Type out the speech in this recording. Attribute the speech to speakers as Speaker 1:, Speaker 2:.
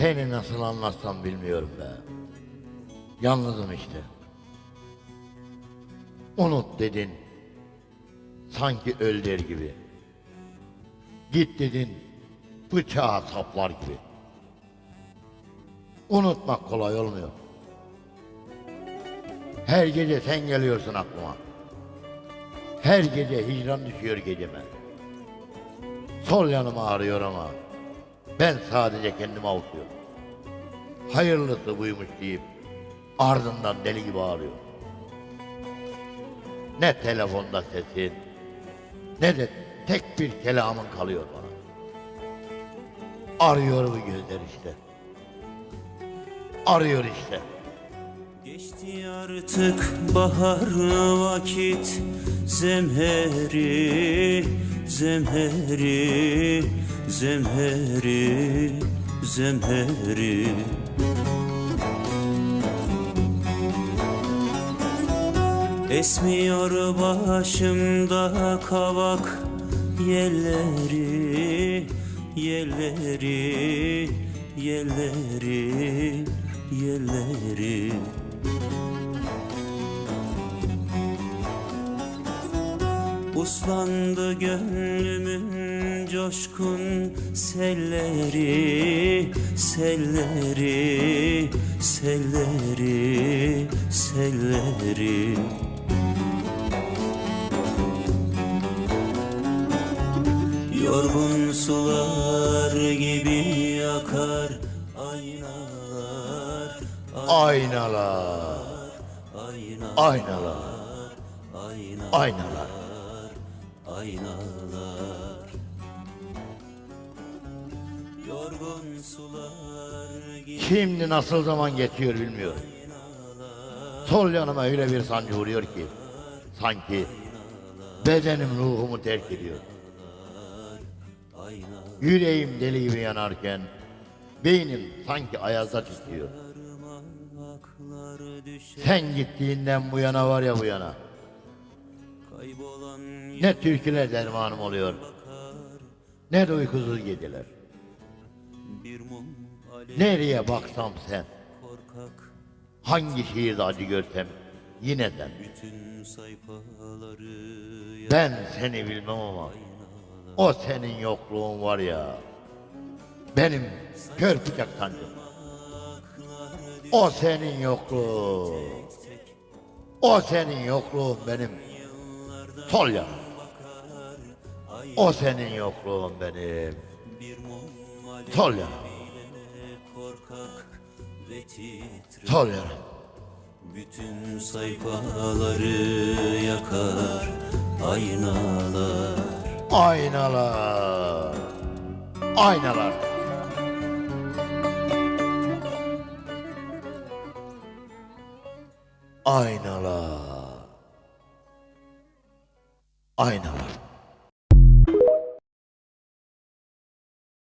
Speaker 1: Seni nasıl anlatsam bilmiyorum be. Yalnızım işte. Unut dedin. Sanki öl der gibi. Git dedin. Bıçağa saplar gibi. Unutmak kolay olmuyor. Her gece sen geliyorsun aklıma. Her gece hicran düşüyor geceme. Sol yanım ağrıyor ama ben sadece kendimi avutuyorum. Hayırlısı buymuş deyip ardından deli gibi ağrıyor. Ne telefonda sesin ne de tek bir kelamın kalıyor bana. Arıyor bu gözler işte. Arıyor işte.
Speaker 2: Geçti artık bahar vakit Zemheri, zemheri, zemheri, zemheri. Esmiyor başımda kavak yelleri, yelleri, yelleri, yelleri Uslandı gönlümün coşkun selleri, selleri, selleri, selleri. Yorgun sular gibi akar aynalar,
Speaker 1: Aynalar,
Speaker 2: aynalar,
Speaker 1: aynalar,
Speaker 2: aynalar,
Speaker 1: aynalar.
Speaker 2: Aynalar. Yorgun sular gibi
Speaker 1: Şimdi nasıl zaman geçiyor bilmiyorum. Sol yanıma öyle bir sancı vuruyor ki sanki bedenim ruhumu terk ediyor. Yüreğim deli gibi yanarken beynim sanki ayazda titriyor. Sen gittiğinden bu yana var ya bu yana. Ne türküler dermanım oluyor. Ne de uykusuz geceler. Nereye baksam sen. Hangi şiirde acı görsem yine sen. Ben seni bilmem ama o senin yokluğun var ya. Benim kör bıçak sancım. O senin yokluğun. O senin yokluğun benim. Sol yanım. O senin yokluğun benim. Sol yanım.
Speaker 2: bütün sayfaları yakar aynalar
Speaker 1: Aynalar. Aynalar. Aynalar. Aynalar.